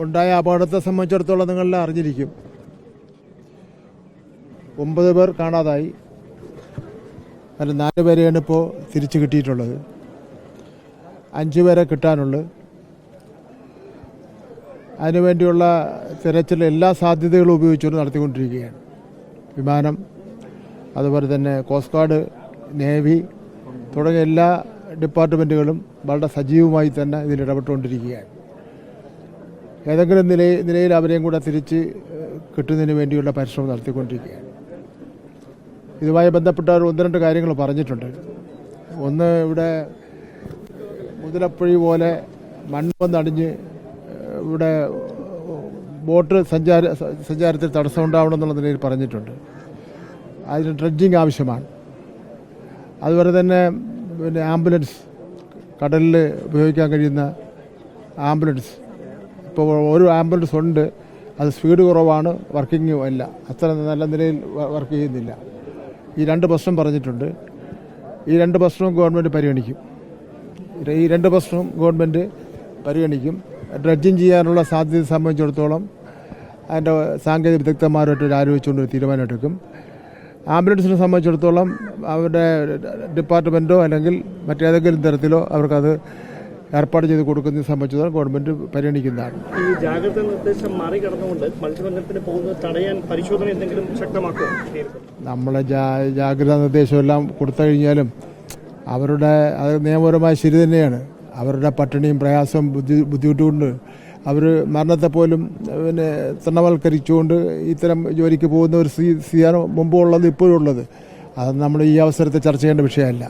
ഉണ്ടായ അപകടത്തെ സംബന്ധിച്ചിടത്തോളം നിങ്ങളെല്ലാം അറിഞ്ഞിരിക്കും. ഒമ്പത് പേർ കാണാതായി. അതിൽ നാല് പേരെയാണ് ഇപ്പോൾ തിരിച്ചു കിട്ടിയിട്ടുള്ളത്. അഞ്ച് പേരെ കിട്ടാനുള്ളു. അതിനുവേണ്ടിയുള്ള തിരച്ചിൽ എല്ലാ സാധ്യതകളും ഉപയോഗിച്ചുകൊണ്ട് നടത്തിക്കൊണ്ടിരിക്കുകയാണ്. വിമാനം അതുപോലെ തന്നെ കോസ്റ്റ് ഗാർഡ് നേവി തുടങ്ങിയ എല്ലാ ഡിപ്പാർട്ട്മെന്റുകളും വളരെ സജീവമായി തന്നെ ഇതിൽ ഇടപെട്ടുകൊണ്ടിരിക്കുകയാണ്. ഏതെങ്കിലും നില നിലയിൽ അവരെയും കൂടെ തിരിച്ച് കിട്ടുന്നതിന് വേണ്ടിയുള്ള പരിശ്രമം നടത്തിക്കൊണ്ടിരിക്കുകയാണ്. ഇതുമായി ബന്ധപ്പെട്ട ഒരു ഒന്ന് രണ്ട് കാര്യങ്ങൾ പറഞ്ഞിട്ടുണ്ട്. ഒന്ന് ഇവിടെ മുതലപ്പുഴി പോലെ മണ്ണ് വന്നടിഞ്ഞ് ഇവിടെ ബോട്ട് സഞ്ചാര സഞ്ചാരത്തിൽ തടസ്സമുണ്ടാവണം എന്നുള്ള നിലയിൽ പറഞ്ഞിട്ടുണ്ട്. അതിന് ഡ്രഡ്ജിങ് ആവശ്യമാണ്. അതുപോലെ തന്നെ പിന്നെ ആംബുലൻസ് കടലിൽ ഉപയോഗിക്കാൻ കഴിയുന്ന ആംബുലൻസ് ഇപ്പോൾ ഒരു ആംബുലൻസ് ഉണ്ട്. അത് സ്പീഡ് കുറവാണ് വർക്കിംഗ് അല്ല അത്ര നല്ല നിലയിൽ വർക്ക് ചെയ്യുന്നില്ല. ഈ രണ്ട് പ്രശ്നം പറഞ്ഞിട്ടുണ്ട്. ഈ രണ്ട് പ്രശ്നവും ഗവൺമെന്റ് പരിഗണിക്കും. ഈ രണ്ട് പ്രശ്നവും ഗവൺമെന്റ് പരിഗണിക്കും. ഡ്രഡ്ജിങ് ചെയ്യാനുള്ള സാധ്യത സംബന്ധിച്ചിടത്തോളം അതിന്റെ സാങ്കേതിക വിദഗ്ധന്മാരുമായിട്ട് ആലോചിച്ചുകൊണ്ട് ഒരു തീരുമാനമെടുക്കും. ആംബുലൻസിനെ സംബന്ധിച്ചിടത്തോളം അവരുടെ ഡിപ്പാർട്ട്മെന്റോ അല്ലെങ്കിൽ മറ്റേതെങ്കിലും തരത്തിലോ അവർക്കത് ഏർപ്പാട് ചെയ്ത് കൊടുക്കുന്നതിനെ സംബന്ധിച്ചിടത്തോളം ഗവൺമെന്റ് പരിഗണിക്കുന്നതാണ്. ഈ ജാഗ്രതാ നിർദ്ദേശം മറികടന്നുകൊണ്ട് മത്സ്യബന്ധനത്തിന് പോകുന്നത് തടയാൻ പരിശോധന എന്തെങ്കിലും ശക്തമാക്കും? നമ്മളെ ജാഗ്രതാ നിർദ്ദേശമെല്ലാം കൊടുത്തു കഴിഞ്ഞാലും അവരുടെ അത് നിയമപരമായ ശരി തന്നെയാണ്. അവരുടെ പട്ടിണിയും പ്രയാസവും ബുദ്ധി ബുദ്ധിമുട്ടുകൊണ്ട് അവർ മരണത്തെ പോലും പിന്നെ തൃണവൽക്കരിച്ചുകൊണ്ട് ഇത്തരം ജോലിക്ക് പോകുന്ന ഒരു സ്ഥിതിയാണ് മുമ്പുള്ളത് ഇപ്പോഴും ഉള്ളത് അത് നമ്മൾ ഈ അവസരത്തെ ചർച്ച ചെയ്യേണ്ട വിഷയമല്ല.